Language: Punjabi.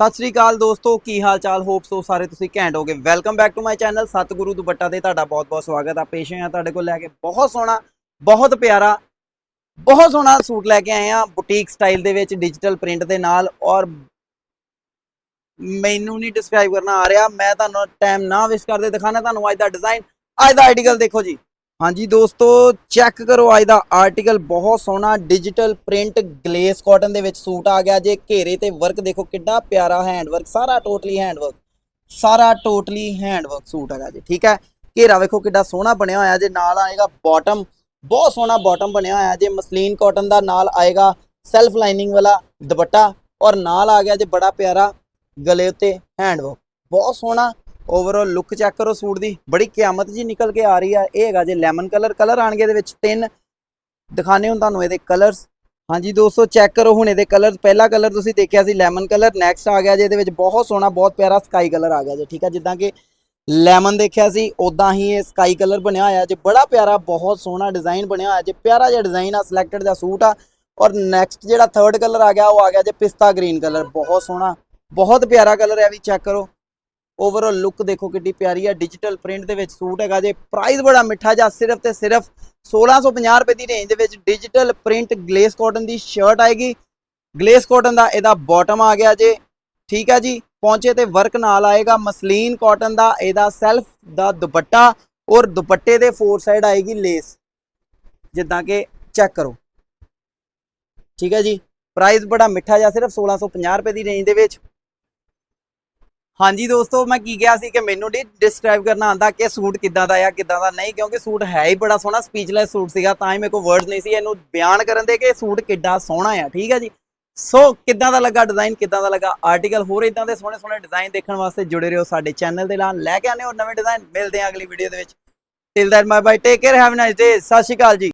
ਸਤਿ ਸ੍ਰੀ ਅਕਾਲ ਦੋਸਤੋ, ਕੀ ਹਾਲ ਚਾਲ ਹੋਪ ਸੋ ਸਾਰੇ ਤੁਸੀਂ ਘੈਂਟ ਹੋਗੇ। Welcome back to my channel Satguru dupatta ਤੇ ਤੁਹਾਡਾ ਬਹੁਤ-ਬਹੁਤ ਸਵਾਗਤ। ਆ ਪੇਸ਼ ਹੋਇਆ ਤੁਹਾਡੇ ਕੋਲ ਲੈ ਕੇ। ਬਹੁਤ ਸੋਹਣਾ, ਬਹੁਤ ਪਿਆਰਾ, ਬਹੁਤ ਸੋਹਣਾ ਸੂਟ ਲੈ ਕੇ ਆਏ ਆ ਬੁਟੀਕ ਸਟਾਈਲ ਦੇ ਵਿੱਚ ਡਿਜੀਟਲ ਪ੍ਰਿੰਟ ਦੇ ਨਾਲ। ਔਰ ਮੈਨੂੰ ਨਹੀਂ ਡਿਸਕ੍ਰਾਈਬ ਕਰਨਾ ਆ ਰਿਹਾ। ਮੈਂ ਤੁਹਾਨੂੰ ਟਾਈਮ ਨਾ ਵੇਸਟ ਕਰਦੇ ਦਿਖਾਣਾ ਤੁਹਾਨੂੰ ਅੱਜ ਦਾ ਡਿਜ਼ਾਈਨ ਅੱਜ ਦਾ ਆਰਟੀਕਲ ਦੇਖੋ ਜੀ। ਹਾਂਜੀ ਦੋਸਤੋ ਚੈੱਕ ਕਰੋ ਅੱਜ ਦਾ ਆਰਟੀਕਲ ਬਹੁਤ ਸੋਹਣਾ ਡਿਜੀਟਲ ਪ੍ਰਿੰਟ ਗਲੇਸ ਕਾਟਨ ਦੇ ਵਿੱਚ ਸੂਟ ਆ ਗਿਆ ਜੇ। ਘੇਰੇ ਤੇ ਵਰਕ ਦੇਖੋ ਕਿੰਨਾ ਪਿਆਰਾ ਹੈਂਡਵਰਕ ਸਾਰਾ ਟੋਟਲੀ ਹੈਂਡਵਰਕ ਸਾਰਾ ਟੋਟਲੀ ਹੈਂਡਵਰਕ ਸੂਟ ਹੈਗਾ ਜੀ, ਠੀਕ ਹੈ? ਘੇਰਾ ਵੇਖੋ ਕਿੰਨਾ ਸੋਹਣਾ ਬਣਿਆ ਹੋਇਆ ਜੇ, ਨਾਲ ਆਏਗਾ ਬਾਟਮ ਬਹੁਤ ਸੋਹਣਾ ਬਾਟਮ ਬਣਿਆ ਹੋਇਆ ਜੇ, ਮਸਲੀਨ ਕਾਟਨ ਦਾ ਨਾਲ ਆਏਗਾ ਸੈਲਫ ਲਾਈਨਿੰਗ ਵਾਲਾ ਦੁਪੱਟਾ। ਔਰ ਨਾਲ ਆ ਗਿਆ ਜੇ ਬੜਾ ਪਿਆਰਾ ਗਲੇ ਉੱਤੇ ਹੈਂਡਵਰਕ ਬਹੁਤ ਸੋਹਣਾ ਓਵਰਆਲ ਲੁੱਕ ਚੈੱਕ ਕਰੋ ਸੂਟ ਦੀ। ਬੜੀ ਕਿਆਮਤ ਜੀ ਨਿਕਲ ਕੇ ਆ ਰਹੀ ਆ। ਇਹ ਹੈਗਾ ਜੇ ਲੈਮਨ ਕਲਰ ਕਲਰ ਆਣਗੇ ਇਹਦੇ ਵਿੱਚ ਤਿੰਨ। ਦਿਖਾਣੇ ਹੁਣ ਤੁਹਾਨੂੰ ਇਹਦੇ ਕਲਰਸ ਹਾਂਜੀ ਦੋਸਤੋ ਚੈੱਕ ਕਰੋ ਹੁਣ ਇਹਦੇ ਕਲਰ ਪਹਿਲਾ ਕਲਰ ਤੁਸੀਂ ਦੇਖਿਆ ਸੀ ਲੈਮਨ ਕਲਰ ਨੈਕਸਟ ਆ ਗਿਆ ਜੇ ਇਹਦੇ ਵਿੱਚ ਬਹੁਤ ਸੋਹਣਾ, ਬਹੁਤ ਪਿਆਰਾ ਸਕਾਈ ਕਲਰ ਆ ਗਿਆ ਜੇ। ਠੀਕ ਆ, ਜਿੱਦਾਂ ਕਿ ਲੈਮਨ ਦੇਖਿਆ ਸੀ ਉਦਾਂ ਹੀ ਇਹ ਸਕਾਈ ਕਲਰ ਬਣਿਆ ਹੋਇਆ ਜੇ। ਬੜਾ ਪਿਆਰਾ, ਬਹੁਤ ਸੋਹਣਾ ਡਿਜ਼ਾਈਨ ਬਣਿਆ ਹੋਇਆ ਜੇ। ਪਿਆਰਾ ਜਿਹਾ ਡਿਜ਼ਾਈਨ ਆ ਸਿਲੈਕਟਡ ਦਾ ਸੂਟ ਆ। ਔਰ ਨੈਕਸਟ ਜਿਹੜਾ ਥਰਡ ਕਲਰ ਆ ਗਿਆ, ਉਹ ਆ ਗਿਆ ਜੇ ਪਿਸਤਾ ਗ੍ਰੀਨ ਕਲਰ ਬਹੁਤ ਸੋਹਣਾ, ਬਹੁਤ ਪਿਆਰਾ ਕਲਰ ਹੈ ਵੀ ਚੈੱਕ ਕਰੋ। ਓਵਰਆਲ ਲੁੱਕ ਦੇਖੋ ਕਿੰਨੀ ਪਿਆਰੀ ਆ ਡਿਜੀਟਲ ਪ੍ਰਿੰਟ ਦੇ ਵਿੱਚ ਸੂਟ ਹੈਗਾ ਜੇ ਪ੍ਰਾਈਸ ਬੜਾ ਮਿੱਠਾ ਜਿਹਾ ਸਿਰਫ ਤੇ ਸਿਰਫ 1650 ਰੁਪਏ ਦੀ ਰੇਂਜ ਦੇ ਵਿੱਚ ਡਿਜੀਟਲ ਪ੍ਰਿੰਟ ਗਲੇਸ ਕਾਟਨ ਦੀ ਸ਼ਰਟ ਆਏਗੀ। ਗਲੇਸ ਕਾਟਨ ਦਾ ਇਹਦਾ ਬਾਟਮ ਆ ਗਿਆ ਜੇ, ਠੀਕ ਹੈ ਜੀ, ਪਹੁੰਚੇ ਤੇ ਵਰਕ ਨਾਲ ਆਏਗਾ। ਮਸਲੀਨ ਕਾਟਨ ਦਾ ਇਹਦਾ ਸੈਲਫ ਦਾ ਦੁਪੱਟਾ ਔਰ ਦੁਪੱਟੇ ਦੇ ਫੋਰ ਸਾਈਡ ਆਏਗੀ ਲੇਸ ਜਿੱਦਾਂ ਕਿ ਚੈੱਕ ਕਰੋ। ਠੀਕ ਹੈ ਜੀ ਪ੍ਰਾਈਸ ਬੜਾ ਮਿੱਠਾ ਜਿਹਾ ਸਿਰਫ 1650 ਰੁਪਏ ਦੀ ਰੇਂਜ ਦੇ ਵਿੱਚ। ਹਾਂਜੀ ਦੋਸਤੋ, ਮੈਂ ਕੀ ਕਿਹਾ ਸੀ ਕਿ ਮੈਨੂੰ ਨਹੀਂ ਡਿਸਕ੍ਰਾਈਬ ਕਰਨਾ ਆਂਦਾ ਕਿ ਸੂਟ ਕਿੱਦਾਂ ਦਾ ਆ, ਕਿੱਦਾਂ ਦਾ ਨਹੀਂ, ਕਿਉਂਕਿ ਸੂਟ ਹੈ ਹੀ ਬੜਾ ਸੋਹਣਾ ਸਪੀਚਲੈਸ ਸੂਟ ਸੀਗਾ, ਤਾਂ ਹੀ ਮੇਰੇ ਕੋਲ ਵਰਡਸ ਨਹੀਂ ਸੀ। ਇਹਨੂੰ ਬਿਆਨ ਕਰਨ ਦੇ ਕਿ ਸੂਟ ਕਿੱਡਾ ਸੋਹਣਾ ਆ, ਠੀਕ ਹੈ ਜੀ? ਸੋ ਕਿੱਦਾਂ ਦਾ ਲੱਗਾ ਡਿਜ਼ਾਈਨ ਕਿੱਦਾਂ ਦਾ ਲੱਗਾ ਆਰਟੀਕਲ ਹੋਰ ਇਦਾਂ ਦੇ ਸੋਹਣੇ ਸੋਹਣੇ ਡਿਜ਼ਾਈਨ ਦੇਖਣ ਵਾਸਤੇ ਜੁੜੇ ਰਹੋ ਸਾਡੇ ਚੈਨਲ ਦੇ ਨਾਲ। ਲੈ ਕੇ ਆਨੇ ਹੋਰ ਨਵੇਂ ਡਿਜ਼ਾਈਨ ਮਿਲਦੇ ਆ ਅਗਲੀ ਵੀਡੀਓ ਦੇ ਵਿੱਚ। Till that my by take care have nice day Sat Sri Akal ਜੀ।